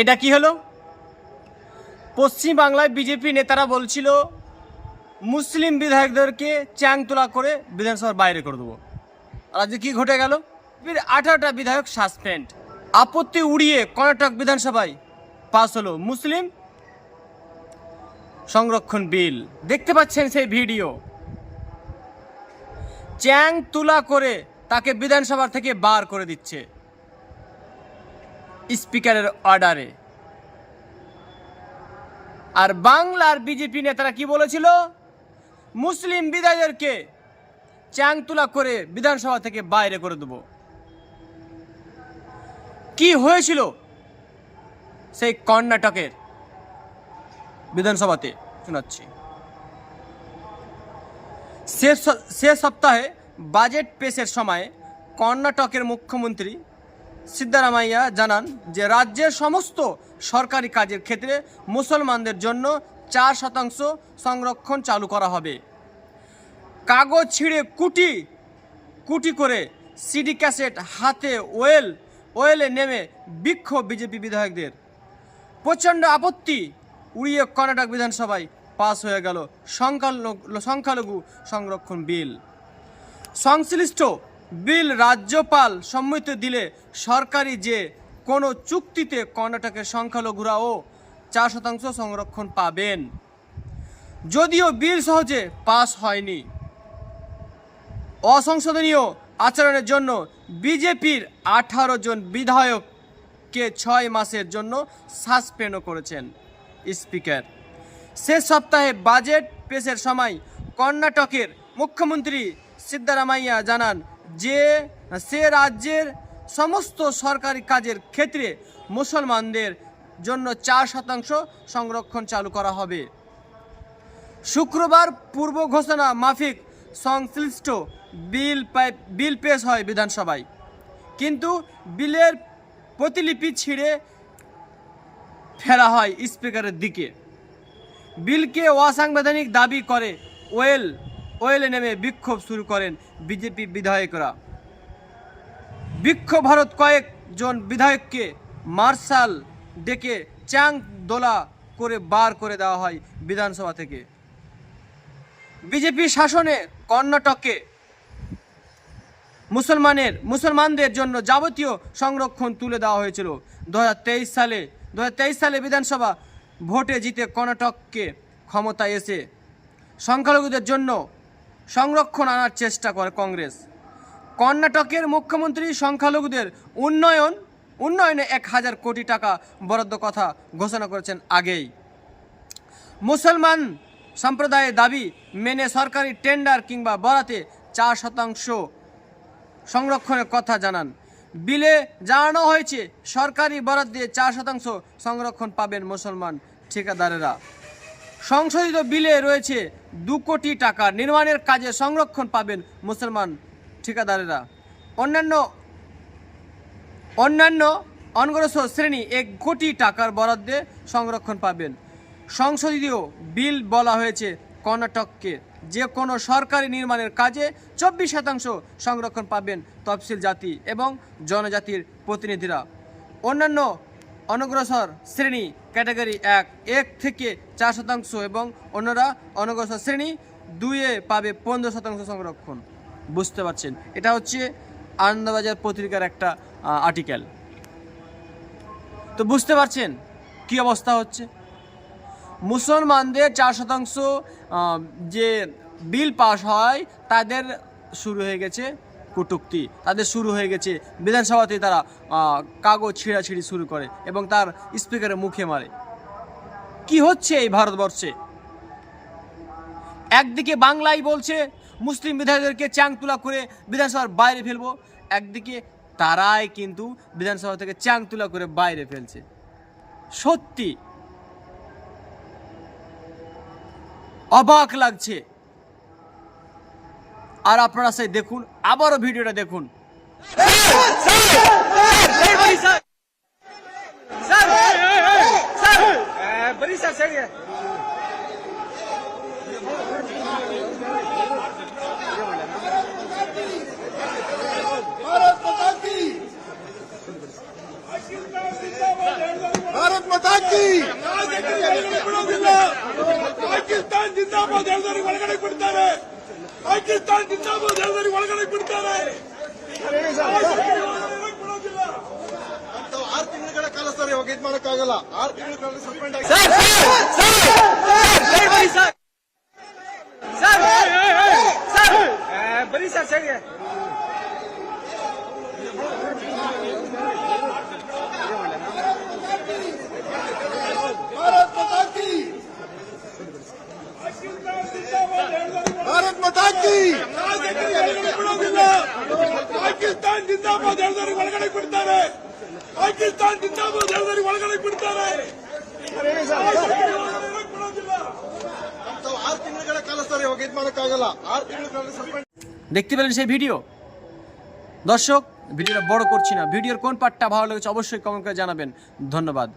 এটা কি হলো? পশ্চিম বাংলায় বিজেপি নেতারা বলছিল, মুসলিম বিধায়কদেরকে চ্যাং তোলা করে বিধানসভার বাইরে করে দেবো। আজকে কি ঘটে গেল? আঠারোটা বিধায়ক সাসপেন্ড। আপত্তি উড়িয়ে কর্ণাটক বিধানসভায় পাস হলো মুসলিম সংরক্ষণ বিল। দেখতে পাচ্ছেন সেই ভিডিও। চ্যাং তুলা করে তাকে বিধানসভা থেকে বার করে দিচ্ছে। স্পিকারের অর্ডারে। আর বাংলার বিজেপি নেতারা কি বলেছিল? মুসলিম বিধায়কদেরকে চ্যাং তুলা করে বিধানসভা থেকে বাইরে করে দেব। কি হয়েছিল সেই কর্ণাটকের বিধানসভাতে? শোনাচ্ছি। শেষ সপ্তাহে বাজেট পেশের সময় কর্ণাটকের মুখ্যমন্ত্রী সিদ্ধারামাইয়া জানান যে রাজ্যের সমস্ত সরকারি কাজের ক্ষেত্রে মুসলমানদের জন্য চার শতাংশ সংরক্ষণ চালু করা হবে। কাগজ ছিঁড়ে কুটি কুটি করে সিডি ক্যাসেট হাতে ওয়েল, ওয়েলে নেমে বিক্ষোভ বিজেপি বিধায়কদের। প্রচণ্ড আপত্তি উড়িয়ে কর্ণাটক বিধানসভায় পাস হয়ে গেল সংখ্যালঘু সংখ্যালঘু সংরক্ষণ বিল। সংশ্লিষ্ট বিল রাজ্যপাল সম্মতি দিলে সরকারি যে কোনো চুক্তিতে কর্ণাটকের সংখ্যালঘুরাও চার শতাংশ সংরক্ষণ পাবেন। যদিও বিল সহজে পাস হয়নি। অসংশোধনীয় আচরণের জন্য বিজেপির আঠারো জন বিধায়ককে ছয় মাসের জন্য সাসপেন্ডও করেছেন স্পিকার। শেষ সপ্তাহে বাজেট পেশের সময় কর্ণাটকের মুখ্যমন্ত্রী সিদ্ধারামাইয়া জানান যে সে রাজ্যের সমস্ত সরকারি কাজের ক্ষেত্রে মুসলমানদের জন্য চার শতাংশ সংরক্ষণ চালু করা হবে। শুক্রবার পূর্ব ঘোষণা মাফিক সংশ্লিষ্ট বিল বিল পেশ হয় বিধানসভায়। কিন্তু বিলের প্রতিলিপি ছিঁড়ে ফেলা হয় স্পিকারের দিকে। বিলকে অসাংবিধানিক দাবি করে ওয়েল ওয়েলে নেমে বিক্ষোভ শুরু করেন বিজেপি বিধায়করা। বিক্ষোভ ভারত কয়েকজন বিধায়ককে মার্শাল ডেকে চ্যাং দোলা করে বার করে দেওয়া হয় বিধানসভা থেকে। বিজেপি শাসনে কর্ণাটকে মুসলমানের, মুসলমানদের জন্য যাবতীয় সংরক্ষণ তুলে দেওয়া হয়েছিল। দু হাজার তেইশ সালে দু হাজার তেইশ সালে বিধানসভা ভোটে জিতে কর্ণাটককে ক্ষমতায় এসে সংখ্যালঘুদের জন্য সংরক্ষণ আনার চেষ্টা করে কংগ্রেস। কর্ণাটকের মুখ্যমন্ত্রী সংখ্যালঘুদের উন্নয়ন, উন্নয়নে এক হাজার কোটি টাকা বরাদ্দ কথা ঘোষণা করেছেন আগেই। মুসলমান সম্প্রদায়ের দাবি মেনে সরকারি টেন্ডার কিংবা বরাতে চার শতাংশ সংরক্ষণের কথা জানান। বিলে জানানো হয়েছে, সরকারি বরাদ দিয়ে চার শতাংশ সংরক্ষণ পাবেন মুসলমান ঠিকাদারেরা। সংশোধিত বিলে রয়েছে দু কোটি টাকা। নির্মাণের কাজে সংরক্ষণ পাবেন মুসলমান ঠিকাদারেরা। অন্যান্য অন্যান্য অনগ্রসর শ্রেণি এক কোটি টাকার বরাদ্দে সংরক্ষণ পাবেন। সংশোধিত বিল বলা হয়েছে কর্ণাটককে। যে কোনো সরকারি নির্মাণের কাজে চব্বিশ শতাংশ সংরক্ষণ পাবেন তফসিল জাতি এবং জনজাতির প্রতিনিধিরা। অন্যান্য অনগ্রসর শ্রেণি ক্যাটাগরি এক এক থেকে চার শতাংশ এবং অন্যরা অনগ্রসর শ্রেণি দুইয়ে পাবে পনেরো শতাংশ সংরক্ষণ। বুঝতে পারছেন? এটা হচ্ছে আনন্দবাজার পত্রিকার একটা আর্টিকেল তো বুঝতে পারছেন কি অবস্থা হচ্ছে? মুসলমানদের চার শতাংশ যে বিল পাস হয়, তাদের শুরু হয়ে গেছে। কটুক্তি তাদের শুরু হয়ে গেছে। বিধানসভাতে তারা কাগজ ছিঁড়াছিঁড়ি শুরু করে এবং তার স্পিকারের মুখে মারে। কি হচ্ছে এই ভারতবর্ষে? একদিকে বাংলাই বলছে, মুসলিম বিধায়কদেরকে চ্যাংতুলা করে বিধানসভার বাইরে ফেলব। একদিকে তারাই কিন্তু বিধানসভা থেকে চ্যাংতুলা করে বাইরে ফেলছে। সত্যি? অবাক লাগছে। और আপনারা से देख আবারো ভিডিওটা पाकिस्तान जिंदाबाद। जिंदाबाद ಪಾಕಿಸ್ತಾನ ಜಿಂದಾಬಾದ್ ಎಲ್ಲರಿಗೂ ಒಳಗಡೆ ಬಿಡ್ತಾರೆ ಆರು ತಿಂಗಳ ಕಾಲ ಸರ್ ಇವಾಗ ಇದ್ ಮಾಡಕ್ಕಾಗಲ್ಲ ಆರು ತಿಂಗಳ ಕಾಲ ಸಸ್ಪೆಂಡ್ ಆಗಿ ಬರೀ ಸರ್ ಸರಿ ಪಾಕಿಸ್ತಾನ ಜಿಂದಾಬಾದ್ ಹೇಳಿದವರಿಗೆ ಒಳಗಡೆ ಬಿಡ್ತಾರೆ ಪಾಕಿಸ್ತಾನ ಜಿಂದಾಬಾದ್ ಹೇಳಿದವರಿಗೆ ಒಳಗಡೆ ಬಿಡ್ತಾರೆ ಬಿಡೋದಿಲ್ಲ ತಾವು ಆರು ತಿಂಗಳ ಕಾಲ ಸರ್ ಇವಾಗ ಇದ್ ಮಾಡಕ್ಕಾಗಲ್ಲ ಆರು ತಿಂಗಳ ಕಾಲ ಸಸ್ಪೆಂಡ್ দেখতে পেলেন সেই ভিডিও দর্শক ভিডিওটা বড় করছি না ভিডিওর কোন পার্টটা ভালো লেগেছে অবশ্যই কমেন্ট করে জানাবেন ধন্যবাদ